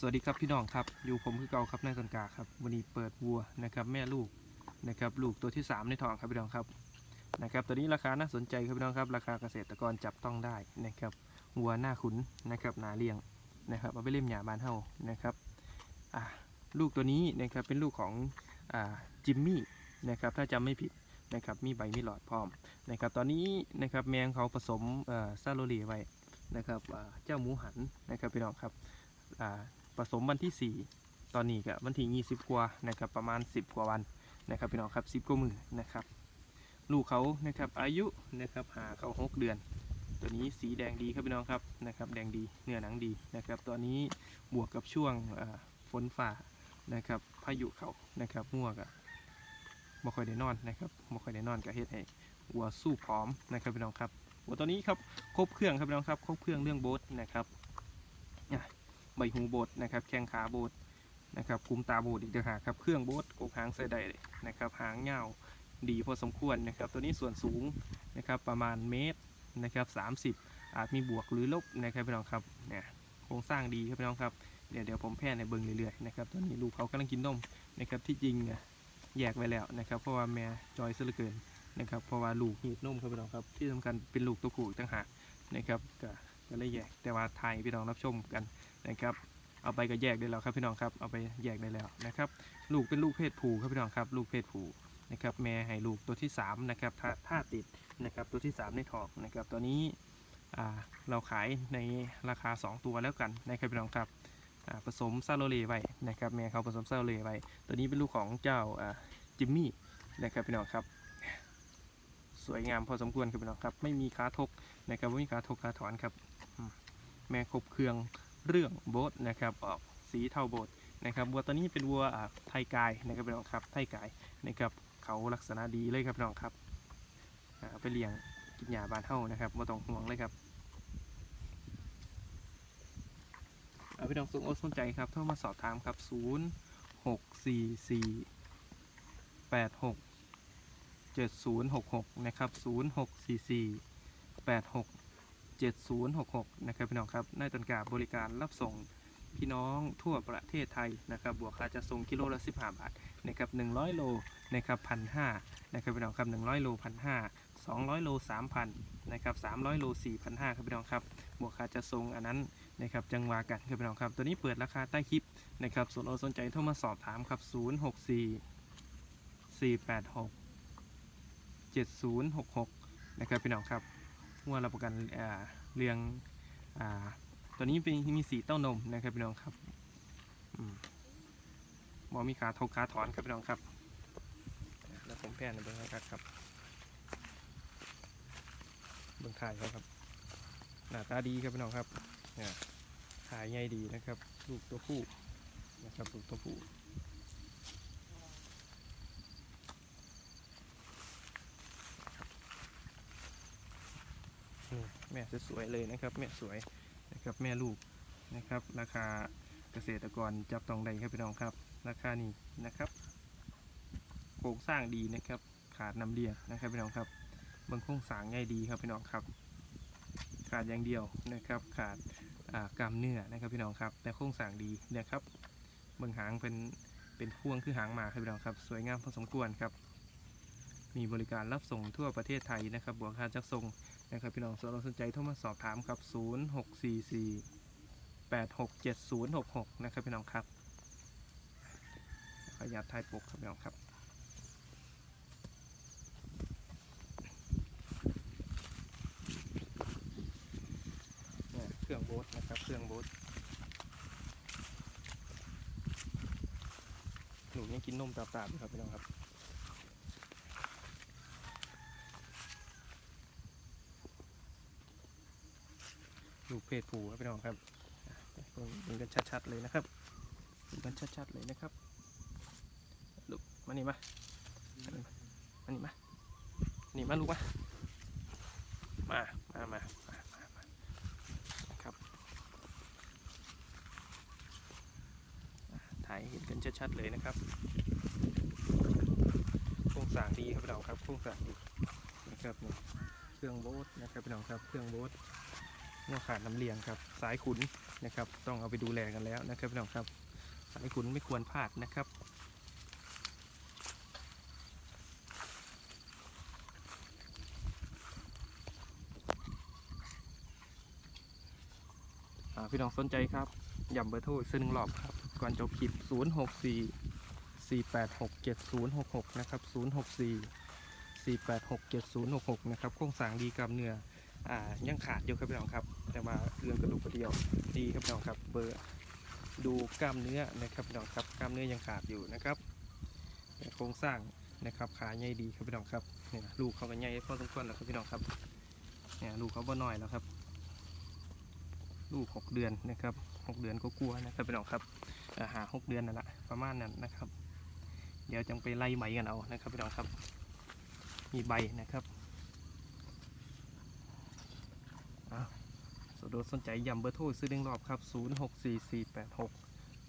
สวัสดีครับพี่น้องครับอยู่ผมคือเก่าครับนายต้นกาครับวันนี้เปิดวัวนะครับแม่ลูกนะครับลูกตัวที่ 3 ในท้องครับพี่น้องครับนะครับตัวนี้ราคาน่าสนใจครับพี่น้องครับราคาเกษตรกรจับต้องได้นะครับวัวหน้าขุนนะครับหนาเลี้ยงนะครับเอาไปเล่มหยาบานเฮานะครับลูกตัวนี้นะครับเป็นลูกของอจิมมี่นะครับถ้าจำไม่ผิดนะครับมีใบมีหลอดพร้อมนะครับตอนนี้นะครับแมงเขาผสมซาโรลีไว้นะครับเจ้าหมูหันนะครับพี่น้องครับ ผสมวันที่ 4 ตอนนี้ก็วันที่20กว่านะครับประมาณ 10 กว่าวันนะครับพี่น้องครับ 10กว่ามือนะครับ ลูกเขานะครับอายุนะครับหาเขา6เดือน ตัวนี้สีแดงดีครับพี่น้องครับนะครับแดงดีเนื้อหนังดีนะครับตัวนี้บวกกับช่วงฝนฝ่านะครับพายุเขานะครับมั่วกับบ่ค่อยได้นอนนะครับบ่ค่อยได้นอนกับเฮ็ดให้วัวสู้พร้อมนะครับพี่น้องครับวัวตัวนี้ครับครบเครื่องครับพี่น้องครับครบเครื่องเรื่องโบ๊ทนะครับ ใบหูโบดนะครับแข้งขาโบดนะครับคุมตาโบดอีกต่างหากครับเครื่องโบดกกหางใส่ได้เลยนะครับหางยาดีพอสมควรนะครับตัวนี้ส่วนสูงนะครับประมาณเมตรนะครับ30 อาจมีบวกหรือลบนะครับพี่น้องครับเนี่ยโครงสร้างดีครับพี่น้องครับเดี๋ยวเดี๋ยวผมแพร่ในเบิงเรื่อยๆนะครับตอนนี้ลูกเขากำลังกินนมนะครับที่จริงเนี่ยแยกไว้แล้วนะครับเพราะว่าแม่จอยซะเหลือเกินนะครับเพราะว่าลูกหีบนมครับพี่น้องครับที่สำคัญเป็นลูกตัวผู้อีกต่างหากนะครับก็ ก็เลยแยก แต่ว่าไทยพี่น้องรับชมกันนะครับ เอาไปก็แยกได้แล้วครับพี่น้องครับ เอาไปแยกได้แล้วนะครับ ลูกเป็นลูกเพศผู้ครับพี่น้องครับ ลูกเพศผู้นะครับ แม่ให้ลูกตัวที่3นะครับถ้าถ้าติดนะครับ ตัวที่ 3 ในท้องนะครับ ตัวนี้เราขายในราคา 2 ตัวแล้วกันนะครับพี่น้องครับผสมซาโลเลไว้นะครับแม่เขาผสมซาโลเลไว้ ตัวนี้เป็นลูกของเจ้าจิมมี่นะครับพี่น้องครับ สวยงามพอสมควรครับพี่น้องครับ ไม่มีขาทกนะครับไม่มีขาทกขาถอนครับ แม่คบเครื่องเรื่องโบทนะครับออกสีเทาโบทนะครับวัวตัวนี้เป็นวัวไทยกายนะครับพี่น้องครับไทยกายนะครับเขาลักษณะดีเลยครับพี่น้องครับไปเลี้ยงกินหญ้าบานเท่านะครับไม่ต้องห่วงเลยครับเอาพี่น้องสนอกสนใจครับโทรมาสอบถามครับ 0 6 4 4 8 6 7 0 6 6 นะครับ 0 6 4 4 8 6 7066 นะครับพี่น้องครับนายตันกาบริการรับส่งพี่น้องทั่วประเทศไทยนะครับ บวกค่าจะส่งกิโลละ 15 บาทนะครับ100 โลนะครับพันห้านะครับพี่น้องครับ100 โลพันห้า200 โล 3,000นะครับ300 โล 4,500ครับพี่น้องครับ บวกค่าจะส่งอันนั้นนะครับจังหวะกันครับพี่น้องครับ ตัวนี้เปิดราคาใต้คลิปนะครับส่วนเราสนใจโทรมาสอบถามครับ 064 486 7066 นะครับพี่น้องครับ ว่ารับประกันเรื่องอตัวนี้เป็นมีสีเต้านมนะครับพี่น้องครับบอมีขาทกขาถอนครับพี่น้องครับ แล้วผมแพ่นเบื้งแรกครับ เบื้งถ่ายเขาครับ หน้าตาดีครับพี่น้องครับเนี่ยถ่ายใหญ่ดีนะครับ ลูกตัวผู้นะครับ ลูกตัวผู้ นี่แม่สวยๆเลยนะครับ แม่สวยนะครับแม่ลูกนะครับ ราคาเกษตรกรจับต้องได้ครับพี่น้องครับ ราคานี้นะครับโครงสร้างดีนะครับ ขาดน้ำเลียงนะครับพี่น้องครับเบางโครงสร้างใหญ่ดีครับพี่น้องครับ ขาดอย่างเดียวนะครับ ขาดกล้ามเนื้อนะครับพี่น้องครับ แต่โครงสร้างดีนะครับเบางหางเป็นเป็นพ่วงคือหางหมาครับพี่น้องครับ สวยงามพอสมควรครับ มีบริการรับส่งทั่วประเทศไทยนะครับบวกค่าจัดส่ง นะครับพี่น้องสนสนใจโทรมาสอบถามครับ 0 6 4 4 8 6 7 0 6 6 นะครับพี่น้องครับขออนุญายปกครับพี่น้องครับเนี่ยเครื่องโบ๊ทนะครับเครื่องโบ๊ทหนูยังกินนมตาบๆอยู่ครับพี่น้องครับ ลูกเพศผู้ครับพี่น้องครับดูกันชัดๆเลยนะครับดูกันชัดๆเลยนะครับลูกมานี่มามานี่มานี่มานี่มาลูกมามามามามามานะครับถ่ายเห็นกันชัดๆเลยนะครับโครงสร้างดีครับพี่น้องครับโครงสร้างดีนะครับเครื่องโบ๊ทนะครับพี่น้องครับเครื่องโบ๊ท งัวขาดน้ำเลี้ยงครับ สายขุนนะครับ ต้องเอาไปดูแลกันแล้วนะครับพี่น้องครับ สายขุนไม่ควรพลาดนะครับพี่น้องสนใจครับย้ำเบอร์โทรอีกสักหนึ่งรอบครับ ก่อนจบคลิป 0 6 4 4 8 6 7 0 6 6 นะครับ 0 6 4 4 8 6 7 0 6 6 นะครับโครงสร้างดีกล้ามเนื้อ อ่ายังขาดอยู่ครับพี่น้องครับ แต่ว่าเรื่องกระดูกกระเดียวดีครับพี่น้องครับเบอร์ดูกล้ามเนื้อนะครับพี่น้องครับกล้ามเนื้อยังขาดอยู่นะครับโครงสร้างนะครับขาใหญ่ดีครับพี่น้องครับเนี่ยลูกเขาก็ใหญ่พอสมควรแล้วครับพี่น้องครับเนี่ยลูกเขาบ่น้อยแล้วครับ ลูกหกเดือนนะครับหกเดือนก็กลัวนะครับพี่น้องครับอาหาหกเดือนนั่นแหละประมาณนั้นนะครับ เดี๋ยวจังไปไล่ไหมกันเอานะครับพี่น้องครับ มีใบนะครับอ้าว สะดวกสนใจย้ำเบอร์โทรซื้อหนึ่งรอบครับ 0 6 4 4 8 6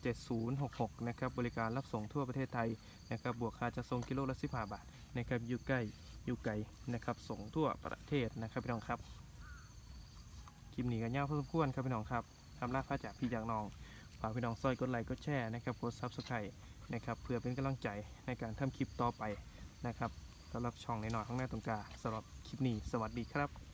7 0 6 6 นะครับ บริการรับส่งทั่วประเทศไทยนะครับ บวกค่าจะส่งกิโลละ 15 บาทนะครับ อยู่ใกล้ อยู่ไกลนะครับ ส่งทั่วประเทศนะครับพี่น้องครับ คลิปนี้ก็ยาวพอสมควรครับพี่น้องครับทำลาพระจากพี่จากน้อง ฝากพี่น้องซอยกดไลค์กดแชร์นะครับ กดซับสไครต์นะครับ เพื่อเป็นกำลังใจในการทำคลิปต่อไปนะครับสำหรับช่องในหน่อยๆของแม่ตรงกลางสำหรับคลิปนี้ สวัสดีครับ